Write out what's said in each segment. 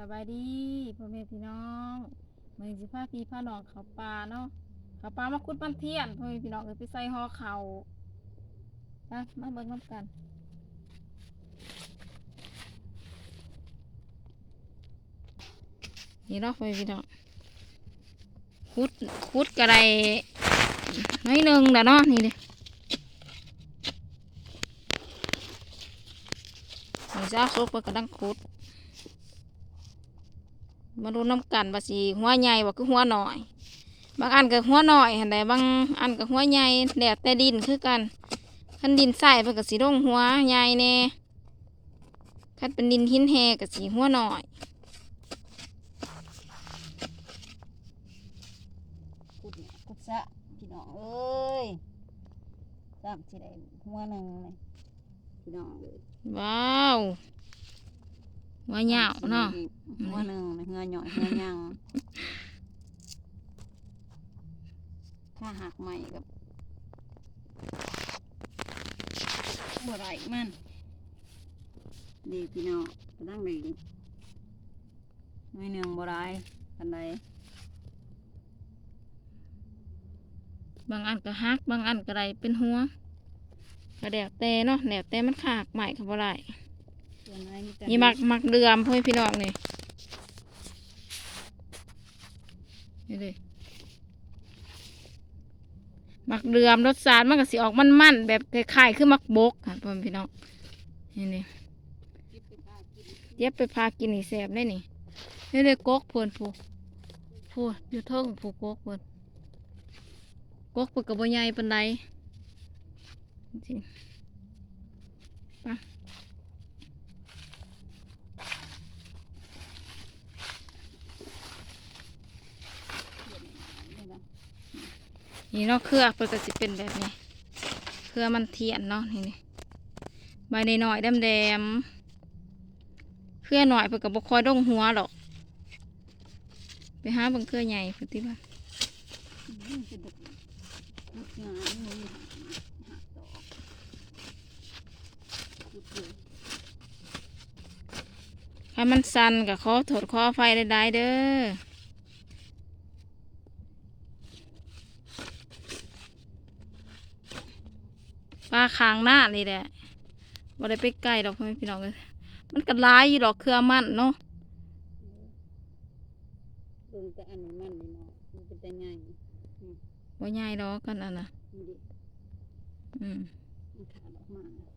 สบายดีพ่อแม่พี่น้องมันสิพาพี่พาน้องเขาปลาเนาะเขาปลามาคุดมันเทียนพ่อแม่พี่น้องเอ้ยไปใส่ห่อเขานะมาเบิ่งน้ำกันนี่เนาะพ่อแม่พี่น้องคุดคุดกระไรน้อยหนึ่งแล้วเนาะนี่เด้นี่จ้าครบไปกระดังคุด มาดูน้ำกันว่าสีหัวใหญ่ว่าคือหัวหน่อย บางอันก็หัวหน่อยหันใดบางอันก็หัวใหญ่แล้วแต่ดินคือกันคันดินใส่เพิ่นก็สีร่งหัวใหญ่แน่คันเป็นดินหินแหก็สีหัวหน่อยกุดเนี่ยกุดซะพี่น้องเอ้ยสามสิได้หัวหนึ่งเลยพี่น้องเอ้ยว้าว หัวเหยาวเนาะหัวหนึ่งเลยเงยหน่อยเงยยังถ้าหักใหม่กับบัวไรมันดีพี่น้องกระดังดีไม่หนึ่งบัวไรกันใดบางอันก็ฮักบางอันก็ไรเป็นหัวก็แล้วแต่เนาะแล้วแต่มันขากใหม่ครับว่าไร ส่วนไหนมีแต่นี่มักมักเดือมพ่อพี่น้องนี่นี่เลยมักเดือมรสชาติมันก็สิออกมันๆแบบคล้ายๆคือมักบกค่ะพ่อพี่น้องนี่นี่เย็บไปพากินนี่แสบได้นี่นี่เลยกกเพิ่นผู้ผู้อยู่เทิงผู้กกเพิ่นกกเพิ่นกับอใหญ่ปานใดจริงไป นี่เนาะเครือเปิดก็สิเป็นแบบนี้ เครือมันเทียนเนาะนี่นี่ใบในหน่อยๆแดมเครือหน่อยเปิดกับบคอยดงหัวหรอกไปหาบังเครือใหญ่เพื่อที่บ้านอืมเป็นแบบกุดงานนี่หักดอกกุดเลยถ้ามันสั่นกับขอถดขอไฟได้เด้อปลา คางหน้านี่แหละบ่ได้ไปใกล้ดอกพ่อแม่พี่น้องเลยมันก็ร้ายอยู่ดอกเครือมันเนาะเบิ่งแต่อันมันนี่เนาะมันเป็นแต่ใหญ่บ่ใหญ่ดอกกันอะนะนี่ดิอืมมันขาดออกมาไป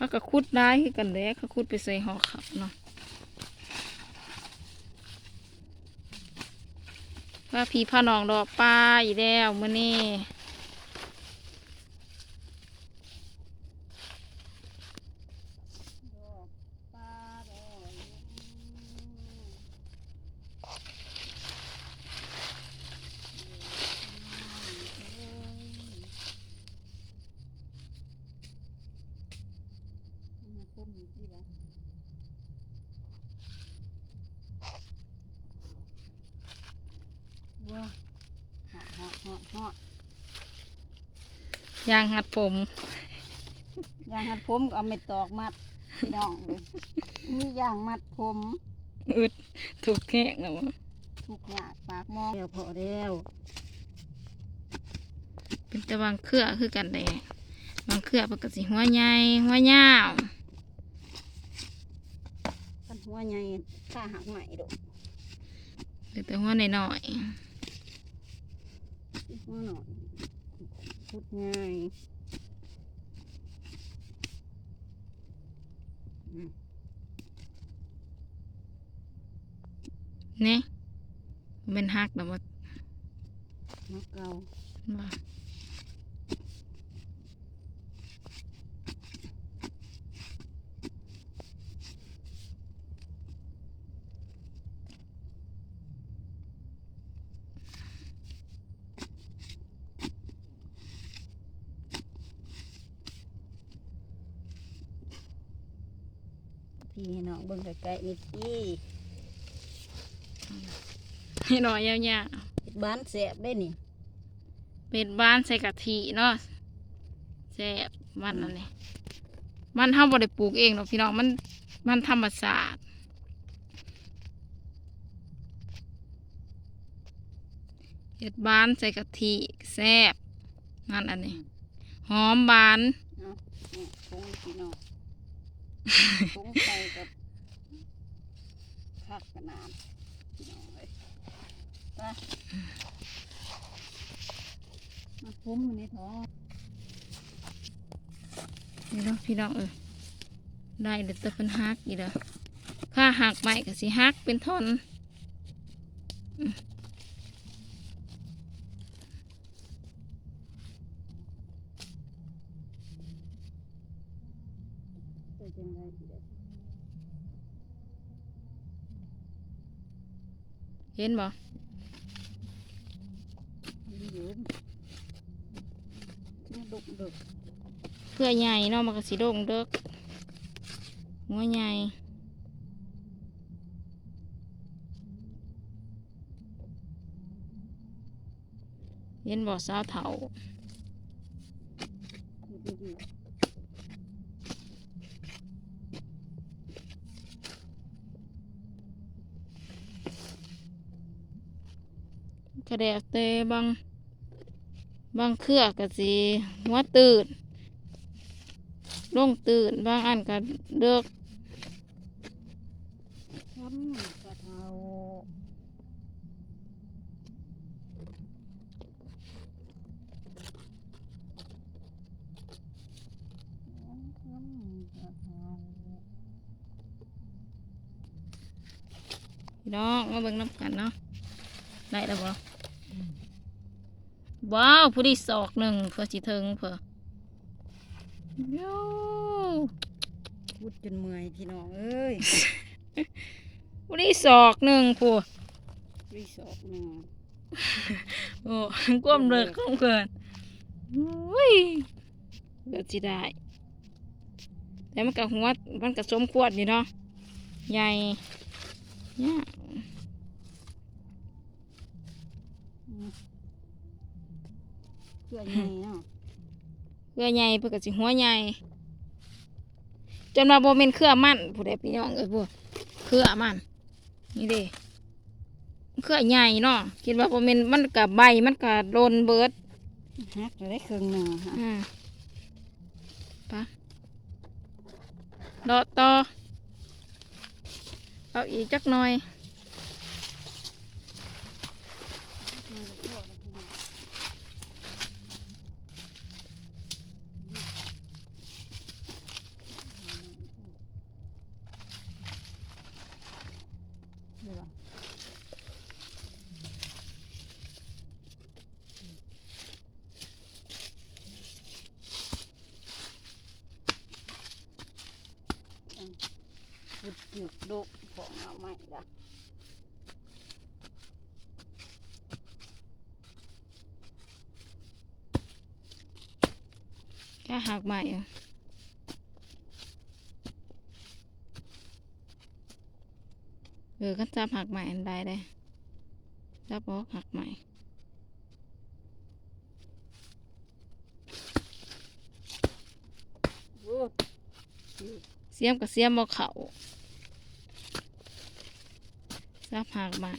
เขาก็คุดได้คือกันแล้เขาคุดไปใส่ห่อขับเนาะว่าพี่พาน้องดอกปลาอีกแล้วมื้อนี้ ดอกปลาดอกมา ต้มอยู่ที่ละว้าเหาะเหาะเหาะเหาะยางหัดผม ยางหัดผมก็เอาไม่ตอกมัดพี่น้องเลยมียางมัดผมอึดถูกแห้งแล้วทุกอย่างปากหมอเดียวพอแล้วเป็นแต่บางเครือคือกันแหล้บางเครือปกติหัวใหญ่หัวยาวกัน หัวใหญ่ข้าหักใหม่ดอกเหลือแต่หัวน้อยหัวหน่อยพุดง่ายอืมๆเนี่ยเป็นหักแล้วว่ามะเกาว่า พี่ให้น้องเบิ่งใกล้ๆนี่พี่ให้หน่อยยาวเฮ็ดบ้านแสบได้นี่ๆเป็ดบ้านใส่กะทิเนาะแซ่บมันนั่นนี่มันเฮาบ่ได้ปลูกเองหรอกพี่น้องมันมันธรรมชาติเห็ดบ้านใส่กะทิแซ่บนั่นอันนี้หอมบานเนาะเนี่ยคงพี่น้อง คงใส่กับผักกระนามพี่น้องเลยไปมาคุ้มอยู่ในท้องนี่เนาะพี่น้องเออได้เดี๋ยวจะเป็นฮักอีกแล้วค่าหักใหม่ก็สิฮักเป็นท่อนจังไดสิเด้อ เห็นบ่มีอยู่ที่ดุกดุกเพื่อใหญ่เนาะมันก็สิโด่งเด้อหัวใหญ่เห็นบ่สาวเถา อยู่ดี กระแดกเตบางบางเครือก็สิหัวตื่นลงตื่นบางอันก็เลิกๆทำกระเทาทำกระเทาน้องมาเบิ่งน้ำกันเนาะได้แล้วบ่ ว้าวผู้ที่ศอกหนึ่งเพื่อสิถึงเพื่อโย่พูดจนเมื่อยพี่น้องเอ้ยผู้ที่ศอกหนึ่งผู้รีสอร์ทหนึ่งโอ้ก้มเลิกก้มเกินอุ้ยเกิดสิได้แต่มันกับหัวมันกับสมควรอยู่เนาะใหญ่เนี่ย เพื่อใหญ่เนาะเครือใหญ่เพื่อกับสิหัวใหญ่จนมาโบเมนเครือมันผู้ใดพี่น้องเอ้ยผู้เครือมันนี่เด้เครือใหญ่เนาะคิดว่าโบเมนมันกับใบมันกับโดนเบิดฮักจะได้ครึ่งหนึ่งฮะอืมไปะรอต่อเอาอีกจักหน่อย เดี๋ยวก่อน พุดหยุดดุของเอาใหม่ละแค่หักใหม่อะเออก็จับหักใหม่อันใดได้จับออกหักใหม่โอ้เสียมกับเสียมบ่เขา จับหักใหม่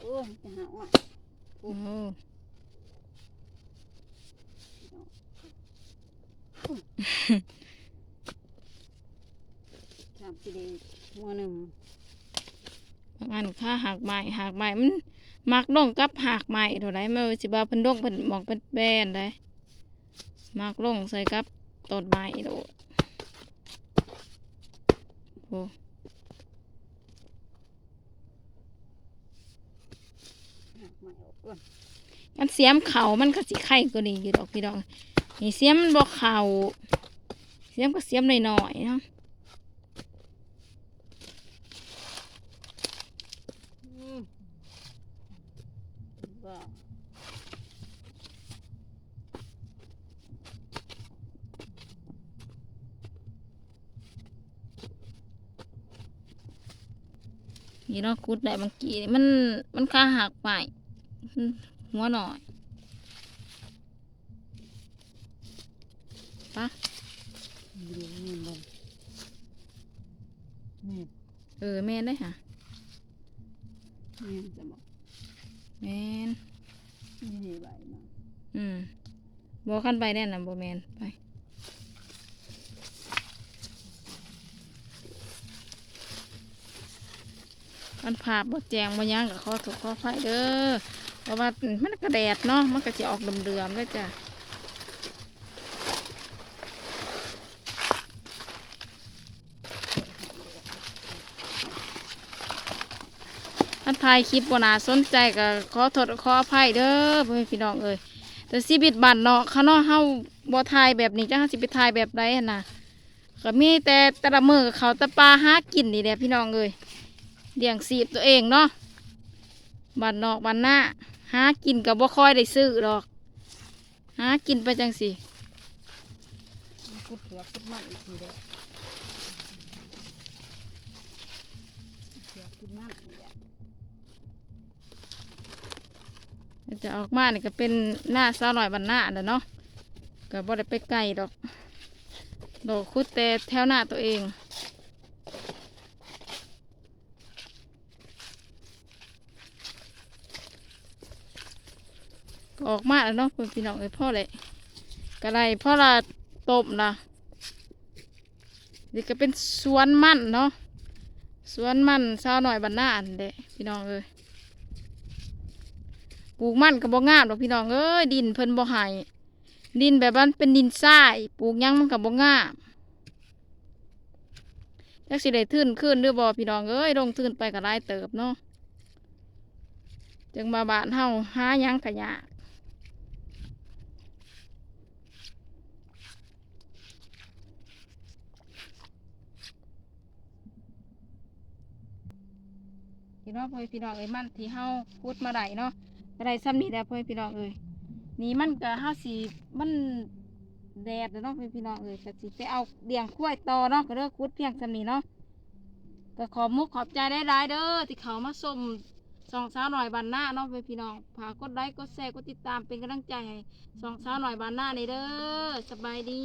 โอ้จะหาว่าโอ้สามสิเดหัวหนึ่งบางอันค่าหักใหม่หักใหม่มันมักดงกับหักใหม่เท่าไรไม่ว่าสิบ่าเพิ่นดงเพิ่นมองเป็นแบนได้ มากลงใส่กับต้นไม้โดดโอ้มันเสียมเขามันก็สิไข่ก็ดีอยู่ดอกพี่ดอกนี่เสียมมันบ่เข่าเสียมก็เสียมหน่อยๆเนาะ อืมว่า นี่เนาะกุดได้บางกีนี่มันมันค่าหักไปหัวหน่อยปะเดี๋ยวนี่บ่นี่เออแม่นได้ค่ะนี่จะบอกแม่นนี่ใบเนาะอืมบอขั้นไปแน่นะบอแมนไป มันภาพบดแจงบยังกับข้อถูกข้อไฟเด้อเพราะว่ามันกระแดดเนาะมันก็จะออกเดือมๆด้วยจ้ะท่านถ่ายคลิปบนาสนใจก็ขอโทษขออภัยเด้อพ่อแม่พี่น้องเอ้ยแต่ชีวิตบ้านเนาะข้างนอกเฮาบ่ทายแบบนี้จ้าสิไปทายแบบไรน่ะก็มีแต่ต่ละมือเขาตะปลาหากินนี่แหละพี่น้องเอ้ย เลี้ยงสีบตัวเองเนาะบ้านนอกบ้านหน้าหากินกับบ่ค่อยได้ซื้อดอก หากินไปจังสิกุดเผือกกุดมันอีกทีเดียวเผือกกุดมันนี่แหละจะออกมาเนี่ยก็เป็นหน้าสาวหน่อยบ้านหน้าน่ะเนาะก็บ่ได้ไปไกลดอกดอกคุดแต่แถวหน้าตัวเอง ออกมาแล้วเนาะเพื่อนพี่น้องเอ้ยพ่อเลยก็ได้พ่อละต้มนะนี่ก็เป็นสวนมันเนาะสวนมันสาวหน่อยบ้านหน้าอันเด้พี่น้องเอ้ยปลูกมันก็บ่งามดอกพี่น้องเอ้ยดินเพิ่นบ่ให้ดินแบบว่าเป็นดินทรายปลูกยังมันก็บ่งามจักสิได้ทื่นขึ้นหรือบ่พี่น้องเอ้ยลงทื่นไปก็หลายเติบเนาะจึงมาบ้านเฮาหายังก็ยาก พี่น้องพ่อพี่น้องเอ้ยมันที่เฮาพูดมาได้เนาะก็ได้ซ้ำนี่แหละพ่อพี่น้องเอ้ยนี่มันก็เฮาสิมันแดดเนาะพ่อพี่น้องเอ้ยก็สิไปเอาเลี้ยงกล้วยต่อเนาะก็เด้อคุดเพียงซ้ำนี่เนาะก็ขอมุกขอบใจได้หลายเด้อที่เขามาชมสองสาวหน่อยบานหน้าเนาะพ่อแม่พี่น้องฝากกดไลค์กดแชร์กดติดตามเป็นกำลังใจให้สองสาวหน่อยบานหน้านี่เด้อสบายดี